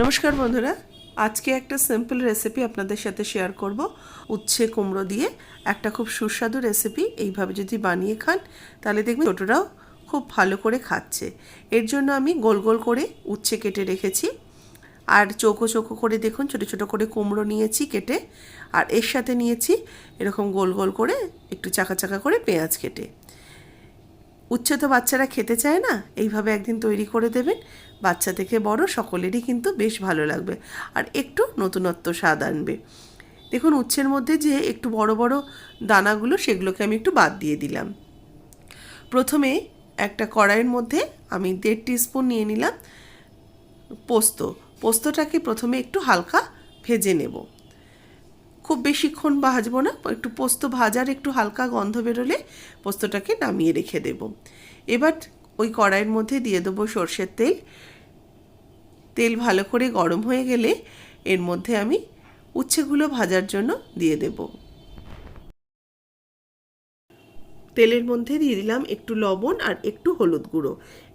নমস্কার বন্ধুরা, আজকে একটা সিম্পল রেসিপি আপনাদের সাথে শেয়ার করব। উচ্ছে কুমড়ো দিয়ে একটা খুব সুস্বাদু রেসিপি এইভাবে যদি বানিয়ে খান, তাহলে দেখবেন ছোটরাও খুব ভালো করে খাচ্ছে। এর জন্য আমি গোল গোল করে উচ্ছে কেটে রেখেছি। আর চৌকো চৌকো করে দেখুন, ছোটো ছোটো করে কুমড়ো নিয়েছি কেটে, আর এর সাথে নিয়েছি এরকম গোল গোল করে একটু চাকা চাকা করে পেঁয়াজ কেটে। উচ্ছে তো বাচ্চারা খেতে চায় না, এইভাবে একদিন তৈরি করে দেবেন। বাচ্চা থেকে বড় সকলেরই কিন্তু বেশ ভালো লাগবে। আর একটু নতুনত্ব স্বাদ আনবে। দেখুন, উচ্ছের মধ্যে যে একটু বড় বড় দানাগুলো, সেগুলোকে আমি একটু বাদ দিয়ে দিলাম। প্রথমে একটা কড়াইয়ের মধ্যে আমি দেড় স্পুন নিয়ে নিলাম পোস্ত। পোস্তটাকে প্রথমে একটু হালকা ভেজে নেব। খুব বেশিক্ষণ ভাজবো না, একটু পোস্ত ভাজার একটু হালকা গন্ধ বেরোলে পোস্তটাকে নামিয়ে রেখে দেব। এবার ওই কড়াইয়ের মধ্যে দিয়ে দেবো সর্ষের তেল। তেল ভালো করে গরম হয়ে গেলে এর মধ্যে আমি উচ্ছেগুলো ভাজার জন্য দিয়ে দেব। তেলের মধ্যে দিয়ে দিলাম একটু লবণ আর একটু হলুদ গুঁড়ো।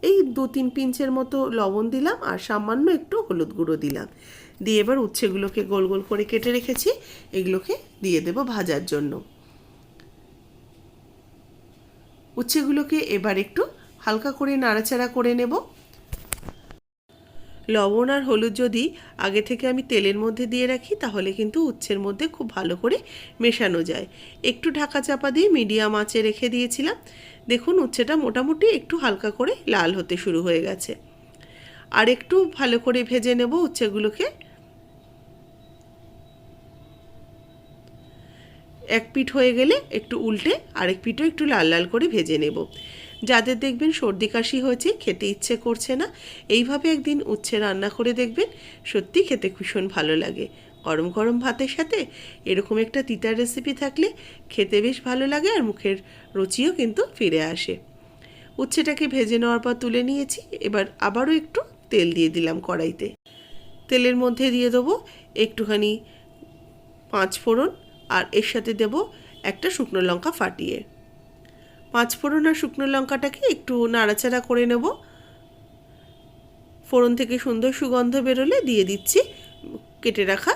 এই দু তিন পিঞ্চের মতো লবণ দিলাম আর সামান্য একটু হলুদ গুঁড়ো দিলাম। দিয়ে এবার উচ্ছেগুলোকে গোল গোল করে কেটে রেখেছি, এগুলোকে দিয়ে দেব ভাজার জন্য। উচ্ছেগুলোকে এবার একটু হালকা করে নাড়াচাড়া করে নেব। লবণ আর হলুদ যদি আগে থেকে আমি তেলের মধ্যে দিয়ে রাখি, তাহলে কিন্তু উচ্ছের মধ্যে খুব ভালো করে মেশানো যায়। একটু ঢাকা চাপা দিয়ে মিডিয়াম আঁচে রেখে দিয়েছিলাম। দেখুন, উচ্ছেটা মোটামুটি একটু হালকা করে লাল হতে শুরু হয়ে গেছে। আর একটু ভালো করে ভেজে নেব উচ্ছেগুলোকে। এক পিঠ হয়ে গেলে একটু উল্টে আরেক পিঠও একটু লাল লাল করে ভেজে নেব। যাদের দেখবেন সর্দি কাশি হয়েছে, খেতে ইচ্ছে করছে না, এইভাবে একদিন উচ্ছে রান্না করে দেখবেন, সত্যি খেতে ভীষণ ভালো লাগে। গরম গরম ভাতের সাথে এরকম একটা তিতার রেসিপি থাকলে খেতে বেশ ভালো লাগে আর মুখের রুচিও কিন্তু ফিরে আসে। উচ্ছেটাকে ভেজে নেওয়ার পর তুলে নিয়েছি, এবার আবারও একটু তেল দিয়ে দিলাম কড়াইতে। তেলের মধ্যে দিয়ে দেবো একটুখানি পাঁচ ফোড়ন আর এর সাথে দেব একটা শুকনো লঙ্কা ফাটিয়ে। পাঁচ ফোড়ন আর শুকনো লঙ্কাটাকে একটু নাড়াচাড়া করে নেব। ফোড়ন থেকে সুন্দর সুগন্ধ বেরোলে দিয়ে দিচ্ছি কেটে রাখা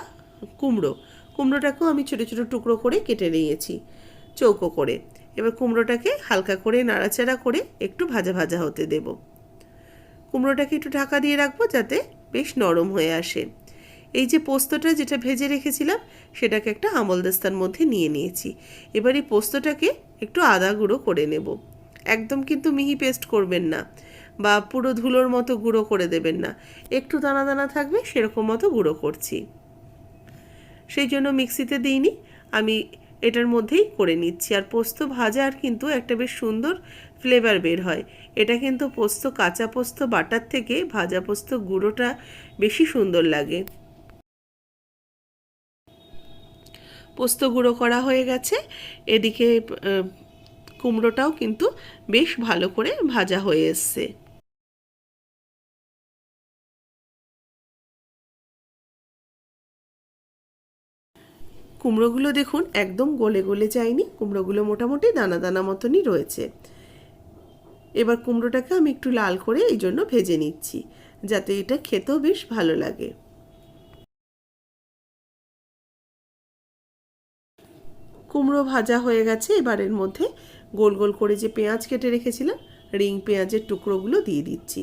কুমড়ো। কুমড়োটাকেও আমি ছোটো ছোটো টুকরো করে কেটে নিয়েছি, চৌকো করে। এবার কুমড়োটাকে হালকা করে নাড়াচাড়া করে একটু ভাজা ভাজা হতে দেব। কুমড়োটাকে একটু ঢাকা দিয়ে রাখব যাতে বেশ নরম হয়ে আসে। এই যে পোস্তটা যেটা ভেজে রেখেছিলাম, সেটাকে একটা আমলদাস্তার মধ্যে নিয়ে নিয়েছি। এবার এই পোস্তটাকে একটু আদা গুঁড়ো করে নেব। একদম কিন্তু মিহি পেস্ট করবেন না বা পুরো ধুলোর মতো গুঁড়ো করে দেবেন না। একটু দানা দানা থাকবে, সেরকম মতো গুঁড়ো করছি। সেই জন্য মিক্সিতে দিইনি, আমি এটার মধ্যেই করে নিচ্ছি। আর পোস্ত ভাজার কিন্তু একটা বেশ সুন্দর ফ্লেভার বের হয়। এটা কিন্তু পোস্ত, কাঁচা পোস্ত, বাটার থেকে ভাজা পোস্ত গুঁড়োটা বেশি সুন্দর লাগে। পোস্ত গুঁড়ো করা হয়ে গেছে। এদিকে কুমড়োটাও কিন্তু বেশ ভালো করে ভাজা হয়ে এসছে। কুমড়োগুলো দেখুন একদম গলে গলে যায়নি। কুমড়োগুলো মোটামুটি দানা দানা মতনই রয়েছে। এবার কুমড়োটাকে আমি একটু লাল করে এই জন্য ভেজে নিচ্ছি, যাতে এটা খেতেও বেশ ভালো লাগে। কুমড়ো ভাজা হয়ে গেছে, এবারের মধ্যে গোল গোল করে যে পেঁয়াজ কেটে রেখেছিলাম, রিং পেঁয়াজের টুকরোগুলো দিয়ে দিচ্ছি।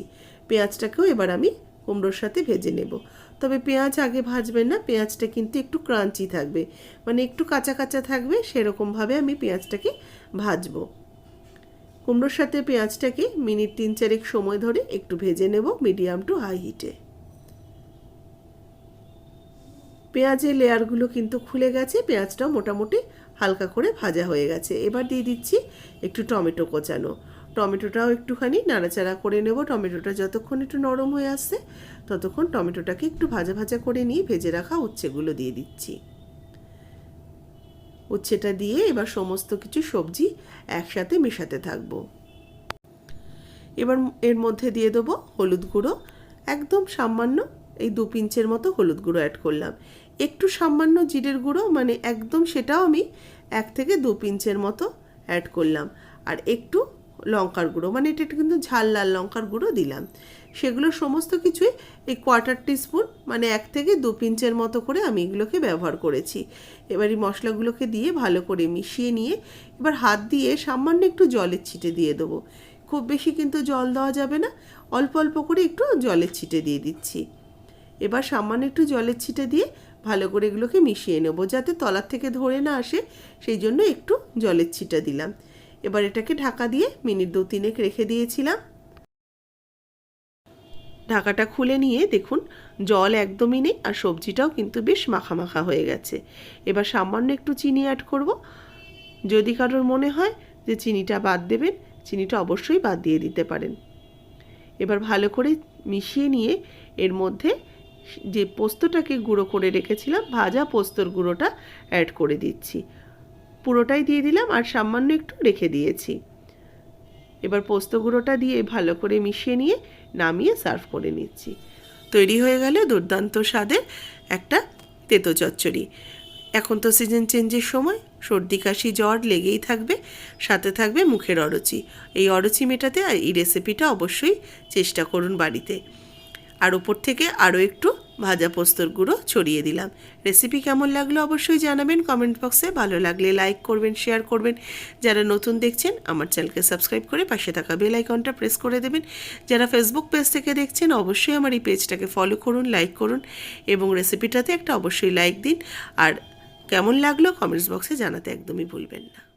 পেঁয়াজটাকেও এবার আমি কুমড়োর সাথে ভেজে নেব। তবে পেঁয়াজ আগে ভাজবেন না, পেঁয়াজটা কিন্তু একটু ক্রাঞ্চি থাকবে। মানে একটু কাঁচা কাঁচা থাকবে, সেরকমভাবে আমি পেঁয়াজটাকে ভাজবো। কুমড়োর সাথে পেঁয়াজটাকে মিনিট তিন চারেক সময় ধরে একটু ভেজে নেব, মিডিয়াম টু হাই হিটে। পেঁয়াজের লেয়ারগুলো কিন্তু খুলে গেছে, পেঁয়াজটাও মোটামুটি হালকা করে ভাজা হয়ে গেছে। এবার দিয়ে দিচ্ছি একটু টমেটো কোচানো। টমেটোটাও একটুখানি নাড়াচাড়া করে নেব। টমেটোটা যতক্ষণ একটু নরম হয়ে আসছে, ততক্ষণ টমেটোটাকে একটু ভাজা ভাজা করে নিয়ে ভেজে রাখা উচ্ছেগুলো দিয়ে দিচ্ছি। উচ্ছেটা দিয়ে এবার সমস্ত কিছু সবজি একসাথে মেশাতে থাকব। এবার এর মধ্যে দিয়ে দেবো হলুদ গুঁড়ো, একদম সামান্য এই দু পিঞ্চের মতো হলুদ গুঁড়ো অ্যাড করলাম। একটু সামান্য জিরের গুঁড়ো মানে একদম সেটাও আমি এক থেকে দু পিঞ্চের মতো অ্যাড করলাম। আর একটু লঙ্কার গুঁড়ো মানে এটা কিন্তু ঝাল লাল লঙ্কার গুঁড়ো দিলাম। সেগুলো সমস্ত কিছুই এই কোয়ার্টার টিস্পুন মানে এক থেকে দু পিঞ্চের মতো করে আমি এগুলোকে ব্যবহার করেছি। এবার এই মশলাগুলোকে দিয়ে ভালো করে মিশিয়ে নিয়ে এবার হাত দিয়ে সামান্য একটু জলের ছিটে দিয়ে দেবো। খুব বেশি কিন্তু জল দেওয়া যাবে না, অল্প অল্প করে একটু জলের ছিটে দিয়ে দিচ্ছি। এবার সামান্য একটু জলের ছিটে দিয়ে ভালো করে এগুলোকে মিশিয়ে নেব, যাতে তলার থেকে ধরে না আসে। সেই জন্য একটু জলের ছিটা দিলাম। এবার এটাকে ঢাকা দিয়ে মিনিট দু তিনেক রেখে দিয়েছিলাম। ঢাকাটা খুলে নিয়ে দেখুন, জল একদমই নেই আর সবজিটাও কিন্তু বেশ মাখা মাখা হয়ে গেছে। এবার সামান্য একটু চিনি অ্যাড করব। যদি কারোর মনে হয় যে চিনিটা বাদ দেবেন, চিনিটা অবশ্যই বাদ দিয়ে দিতে পারেন। এবার ভালো করে মিশিয়ে নিয়ে এর মধ্যে যে পোস্তটাকে গুঁড়ো করে রেখেছিলাম, ভাজা পোস্তর গুঁড়োটা অ্যাড করে দিচ্ছি। পুরোটাই দিয়ে দিলাম আর সামান্য একটু রেখে দিয়েছি। এবার পোস্ত গুঁড়োটা দিয়ে ভালো করে মিশিয়ে নিয়ে নামিয়ে সার্ভ করে নিচ্ছি। তৈরি হয়ে গেল দুর্দান্ত স্বাদের একটা তেতো চচ্চড়ি। এখন তো সিজন চেঞ্জের সময়, সর্দি, কাশি, জ্বর লেগেই থাকবে, সাথে থাকবে মুখের অরুচি। এই অরুচি মেটাতে আর এই রেসিপিটা অবশ্যই চেষ্টা করুন বাড়িতে। আর ওপর থেকে আরও একটু ভাজা পোস্তর গুঁড়ো ছড়িয়ে দিলাম। রেসিপি কেমন লাগল অবশ্যই জানাবেন কমেন্ট বক্সে ভালো লাগলে লাইক করবেন শেয়ার করবেন। যারা নতুন দেখছেন, আমার চ্যানেলকে সাবস্ক্রাইব করে পাশে থাকা বেল আইকনটা প্রেস করে দেবেন। যারা ফেসবুক পেজ থেকে দেখছেন, অবশ্যই আমার এই পেজটাকে ফলো করুন লাইক করুন এবং রেসিপিটাতে একটা অবশ্যই লাইক দিন। আর কেমন লাগল কমেন্টস বক্সে জানাতে একদমই ভুলবেন না।